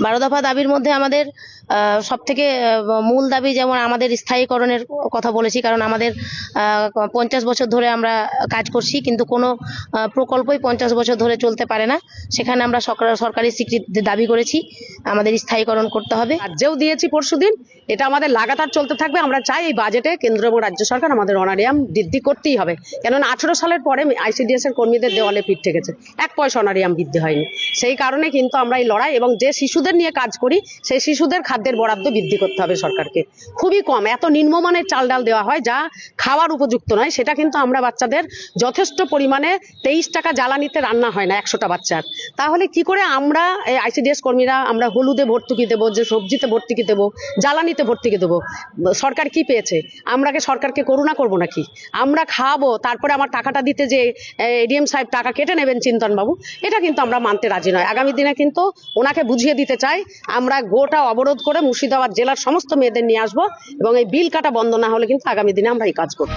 বারো দফা দাবির মধ্যে আমাদের সব থেকে মূল দাবি যেমন আমাদের স্থায়ীকরণের কথা বলেছি, কারণ আমাদের পঞ্চাশ বছর ধরে আমরা কাজ করছি, কিন্তু কোনো প্রকল্পই পঞ্চাশ বছর ধরে চলতে পারে না। সেখানে আমরা সরকার- স্বীকৃতি দাবি করেছি, আমাদের স্থায়ীকরণ করতে হবে। রাজ্যেও দিয়েছি পরশুদিন এটা আমাদের লাগাতার চলতে থাকবে। আমরা চাই এই বাজেটে কেন্দ্র এবং রাজ্য সরকার আমাদের অনারিয়াম বৃদ্ধি করতেই হবে। কেননা আঠেরো সালের পরে আইসিডিএস এর কর্মীদের দেওয়ালে পিঠ ঠেকেছে। এক পয়সা অনারিয়াম বৃদ্ধি হয়নি। সেই কারণে কিন্তু আমরা এই লড়াই এবং যে শিশুদের নিয়ে কাজ করি, সেই শিশুদের খাদ্যের বরাদ্দ বৃদ্ধি করতে হবে সরকারকে। খুবই কম। এত নিম্নমানের চাল ডাল দেওয়া হয় যা খাওয়ার উপযুক্ত নয়, সেটা কিন্তু আমরা বাচ্চাদের যথেষ্ট পরিমাণে তেইশ টাকা জ্বালানিতে রান্না হয় না একশোটা বাচ্চার। তাহলে কি করে আমরা আইসিডিএস কর্মীরা আমরা হলুদে ভর্তুকি দেবো, যে সবজিতে ভর্তুকি দেবো জ্বালানিতে ভর্তুকি দেবো। সরকার কি পেয়েছে? আমরাকে সরকারকে করুণা করব নাকি? আমরা খাব, তারপরে আমার টাকাটা দিতে যে এডিএম সাহেব টাকা কেটে নেবেন চিন্তন বাবু এটা কিন্তু আমরা মানতে রাজি নয়। আগামী দিনে কিন্তু ওনাকে বুঝিয়ে দিতে চাই, আমরা গোটা অবরোধ করে মুর্শিদাবাদ জেলার সমস্ত মেয়েদের নিয়ে আসব এবং এই বিল কাটা বন্ধ না হলে কিন্তু আগামী দিনে আমরা এই কাজ করব।